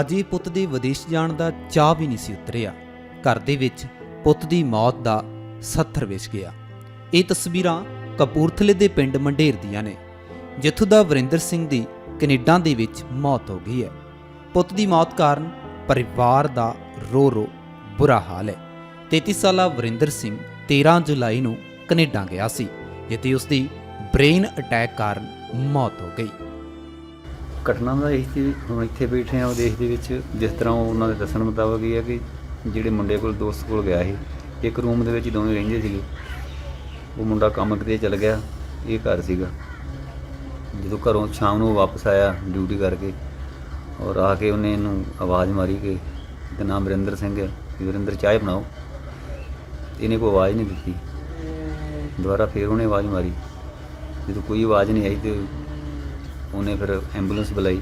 ਅਜੇ ਪੁੱਤ ਦੇ ਵਿਦੇਸ਼ ਜਾਣ ਦਾ ਚਾਹ ਵੀ ਨਹੀਂ ਸੀ ਉਤਰਿਆ। ਘਰ ਦੇ ਵਿੱਚ ਪੁੱਤ ਦੀ ਮੌਤ ਦਾ ਸੱਥਰ ਵਿਛ ਗਿਆ। ਇਹ ਤਸਵੀਰਾਂ ਕਪੂਰਥਲੇ ਦੇ ਪਿੰਡ ਮੰਡੇਰ ਦੀਆਂ ਨੇ, ਜਿੱਥੋਂ ਦਾ ਵਰਿੰਦਰ ਸਿੰਘ ਦੀ ਕੈਨੇਡਾ ਦੇ ਵਿੱਚ ਮੌਤ ਹੋ ਗਈ ਹੈ। ਪੁੱਤ ਦੀ ਮੌਤ ਕਾਰਨ ਪਰਿਵਾਰ ਦਾ ਰੋ ਰੋ ਬੁਰਾ ਹਾਲ ਹੈ। 33 ਸਾਲਾ ਵਰਿੰਦਰ ਸਿੰਘ 13 ਜੁਲਾਈ ਨੂੰ ਕੈਨੇਡਾ ਗਿਆ ਸੀ, ਜਿੱਥੇ ਉਸ ਦੀ ਬ੍ਰੇਨ ਅਟੈਕ ਕਾਰਨ ਮੌਤ ਹੋ ਗਈ। ਘਟਨਾ ਦਾ ਇਹ ਸੀ ਹੁਣ ਇੱਥੇ ਬੈਠੇ ਆ, ਉਹ ਦੇਸ਼ ਦੇ ਵਿੱਚ ਜਿਸ ਤਰ੍ਹਾਂ ਉਹ ਉਹਨਾਂ ਦੇ ਦੱਸਣ ਮੁਤਾਬਕ ਇਹ ਹੈ ਕਿ ਜਿਹੜੇ ਮੁੰਡੇ ਕੋਲ, ਦੋਸਤ ਕੋਲ ਗਿਆ ਸੀ, ਇੱਕ ਰੂਮ ਦੇ ਵਿੱਚ ਦੋਵੇਂ ਰਹਿੰਦੇ ਸੀਗੇ। ਉਹ ਮੁੰਡਾ ਕੰਮ ਕਿਤੇ ਚਲ ਗਿਆ, ਇਹ ਘਰ ਸੀਗਾ। ਜਦੋਂ ਘਰੋਂ ਸ਼ਾਮ ਨੂੰ ਵਾਪਸ ਆਇਆ ਡਿਊਟੀ ਕਰਕੇ ਔਰ ਆ ਕੇ ਉਹਨੇ ਇਹਨੂੰ ਆਵਾਜ਼ ਮਾਰੀ ਕਿ ਤੇ ਨਾਮ ਵਰਿੰਦਰ ਸਿੰਘ ਹੈ ਵਰਿੰਦਰ ਚਾਹ ਬਣਾਓ। ਇਹਨੇ ਕੋਈ ਆਵਾਜ਼ ਨਹੀਂ ਦਿੱਤੀ। ਦੁਬਾਰਾ ਫੇਰ ਉਹਨੇ ਆਵਾਜ਼ ਮਾਰੀ। ਜਦੋਂ ਕੋਈ ਆਵਾਜ਼ ਨਹੀਂ ਆਈ ਤੇ ਉਹਨੇ ਫਿਰ ਐਂਬੂਲੈਂਸ ਬੁਲਾਈ।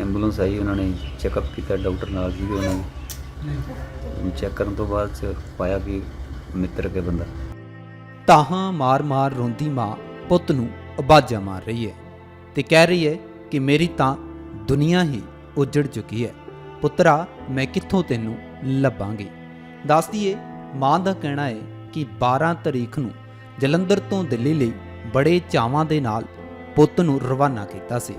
ਐਂਬੂਲੈਂਸ ਆਈ, ਉਹਨਾਂ ਨੇ ਚੈੱਕਅਪ ਕੀਤਾ, ਡਾਕਟਰ ਨਾਲ ਸੀਗੇ ਉਹਨਾਂ ਨੇ ਚੈੱਕ ਕਰਨ ਤੋਂ ਬਾਅਦ 'ਚ ਪਾਇਆ ਕਿ ਮਿੱਤਰ ਕੇ ਬੰਦਾ। ਤਾਹਾਂ ਮਾਰ-ਮਾਰ ਰੋਂਦੀ ਮਾਂ ਪੁੱਤ ਨੂੰ ਆਵਾਜ਼ਾਂ ਮਾਰ ਰਹੀ ਹੈ ਤੇ ਕਹਿ ਰਹੀ ਹੈ ਕਿ ਮੇਰੀ ਤਾਂ ਦੁਨੀਆ ਹੀ ਉਜੜ ਚੁੱਕੀ ਹੈ। ਪੁੱਤਰਾ, ਮੈਂ ਕਿੱਥੋਂ ਤੈਨੂੰ ਲੱਭਾਂਗੀ? ਦੱਸਦੀ ਏ, ਮਾਂ ਦਾ ਕਹਿਣਾ ਹੈ ਕਿ 12 ਤਰੀਕ ਨੂੰ ਜਲੰਧਰ ਤੋਂ ਦਿੱਲੀ ਲਈ ਬੜੇ ਚਾਵਾਂ ਦੇ ਨਾਲ ਪੁੱਤ ਨੂੰ ਰਵਾਨਾ ਕੀਤਾ ਸੀ।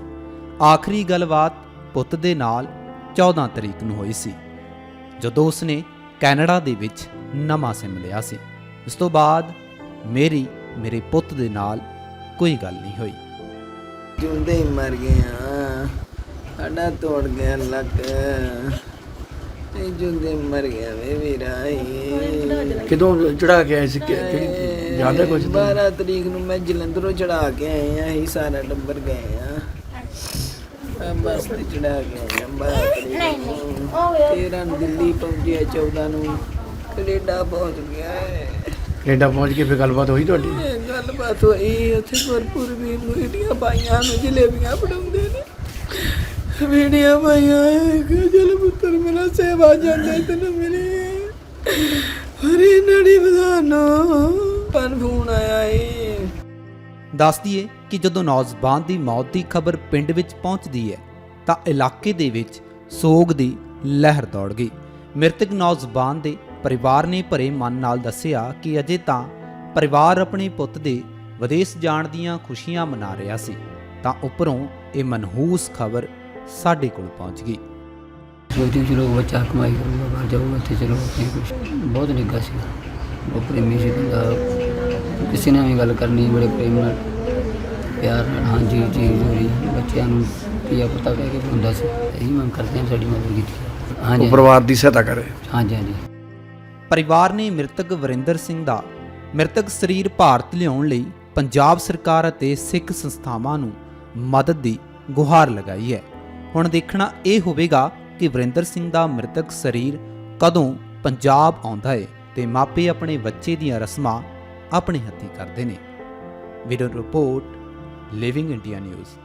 ਆਖਰੀ ਗੱਲਬਾਤ ਪੁੱਤ ਦੇ ਨਾਲ 14 ਤਰੀਕ ਨੂੰ ਹੋਈ ਸੀ ਜਦੋਂ ਉਸਨੇ ਕੈਨੇਡਾ ਦੇ ਵਿੱਚ ਨਵਾਂ ਸਿਮ ਲਿਆ ਸੀ। ਉਸ ਤੋਂ ਬਾਅਦ ਮੇਰੀ ਮੇਰੇ ਪੁੱਤ ਦੇ ਨਾਲ ਕੋਈ ਗੱਲ ਨਹੀਂ ਹੋਈ। ਜਿਉਂਦੇ ਹੀ ਮਰ ਗਏ ਆ ਸਾਡਾ ਤੋੜ ਗਿਆ ਲੱਕ। ਤੇ ਜਿਉਂਦੇ ਮਰ ਗਿਆ ਵੇ ਵੀਰਾਈ ਕਿਦੋਂ ਚੜਾ ਕੇ ਆਏ ਸੀ? ਕਿ- ਕਿਹੜੀ ਹੈ ਕੁਝ 12 ਤਰੀਕ ਨੂੰ ਮੈਂ ਜਲੰਧਰੋਂ ਚੜਾ ਕੇ ਆਏ ਆ ਅਸੀਂ ਸਾਰਾ ਟੱਬਰ ਗਏ ਆ। ਬੱਸ ਤੇ ਚੜਾ ਕੇ ਆਏ ਆ 12 ਤਰੀਕ ਨੂੰ। 13 ਨੂੰ ਦਿੱਲੀ ਪਹੁੰਚਿਆ 14 ਨੂੰ। ਕੈਨੇਡਾ ਪਹੁੰਚ ਗਿਆ ਹੈ ਕੈਨੇਡਾ ਪਹੁੰਚ ਕੇ ਫਿਰ ਗੱਲਬਾਤ ਹੋਈ ਤੁਹਾਡੀ? ਗੱਲਬਾਤ ਹੋਈ ਉੱਥੇ ਭਰਪੂਰ ਵੀ ਮੀਡੀਆ ਪਾਈਆਂ ਨੂੰ ਜਲੇਬੀਆਂ ਫੜਾਉਂਦੇ ਨੇ। ਮੀਡੀਆ ਪਾਈਆਂ ਕਿ ਜਲ ਪੁੱਤਰ ਮੇਰਾ ਸੇਵਾ ਜਾਂਦੇ ਤੈਨੂੰ ਮਿਲੀ। ਹਰੀ ਨੜੀ ਪਰ ਫੋਨ ਆਇਆ ਏ। ਦੱਸਦੀ ਏ ਕਿ ਜਦੋਂ ਨੌਜਵਾਨ ਦੀ ਮੌਤ ਦੀ ਖਬਰ ਪਿੰਡ ਵਿੱਚ ਪਹੁੰਚਦੀ ਹੈ ਤਾਂ ਇਲਾਕੇ ਦੇ ਵਿੱਚ ਸੋਗ ਦੀ ਲਹਿਰ ਦੌੜ ਗਈ। ਮ੍ਰਿਤਕ ਨੌਜਵਾਨ ਦੇ ਪਰਿਵਾਰ ਨੇ ਭਰੇ ਮਨ ਨਾਲ ਦੱਸਿਆ ਕਿ ਅਜੇ ਤਾਂ ਪਰਿਵਾਰ ਆਪਣੇ ਪੁੱਤ ਦੇ ਵਿਦੇਸ਼ ਜਾਣ ਦੀਆਂ ਖੁਸ਼ੀਆਂ ਮਨਾ ਰਿਹਾ ਸੀ ਤਾਂ ਉੱਪਰੋਂ ਇਹ ਮਨਹੂਸ ਖਬਰ ਸਾਡੇ ਕੋਲ ਪਹੁੰਚ ਗਈ। ਸੋਚਦੀ ਚਲੋ ਬੱਚਾ ਕਮਾਈ ਕਰੂਗਾ ਬਾਹਰ ਜਾਊਗਾ ਤੇ ਚਲੋ ਆਪਣੇ ਕੁਛ ਬਹੁਤ ਨਿੱਘਾ ਸੀ ਉਹ ਪ੍ਰੇਮੀ ਸੀ ਬੰਦਾ ਕਿਸੇ ਨਾਲ ਵੀ ਗੱਲ ਕਰਨੀ ਬੜੇ ਪ੍ਰੇਮ ਨਾਲ ਪਿਆਰ ਨਾਲ ਹਾਂਜੀ ਜੀ ਜੀ ਬੱਚਿਆਂ ਨੂੰ ਪਿਆ ਪਤਾ ਕਹਿ ਕੇ ਬੁਲਾਉਂਦਾ ਸੀ। ਇਹੀ ਮੰਗ ਕਰਦੇ ਹਾਂ ਸਾਡੀ ਮਦਦ ਕੀਤੀ। ਹਾਂਜੀ ਉਹ ਪਰਿਵਾਰ ਦੀ ਸਹਾਇਤਾ ਕਰੇ। ਹਾਂਜੀ ਹਾਂਜੀ ਪਰਿਵਾਰ ਨੇ ਮ੍ਰਿਤਕ ਵਰਿੰਦਰ ਸਿੰਘ ਦਾ ਮ੍ਰਿਤਕ ਸਰੀਰ ਭਾਰਤ ਲਿਆਉਣ ਲਈ ਪੰਜਾਬ ਸਰਕਾਰ ਅਤੇ ਸਿੱਖ ਸੰਸਥਾਵਾਂ ਨੂੰ ਮਦਦ ਦੀ ਗੁਹਾਰ ਲਗਾਈ ਹੈ। ਹੁਣ ਦੇਖਣਾ ਇਹ ਹੋਵੇਗਾ ਕਿ ਵਰਿੰਦਰ ਸਿੰਘ ਦਾ ਮ੍ਰਿਤਕ ਸਰੀਰ ਕਦੋਂ ਪੰਜਾਬ ਆਉਂਦਾ ਹੈ ਤੇ ਮਾਪੇ ਆਪਣੇ ਬੱਚੇ ਦੀਆਂ ਰਸਮਾਂ ਆਪਣੇ ਹੱਥੀਂ ਕਰਦੇ ਨੇ। Video report living India news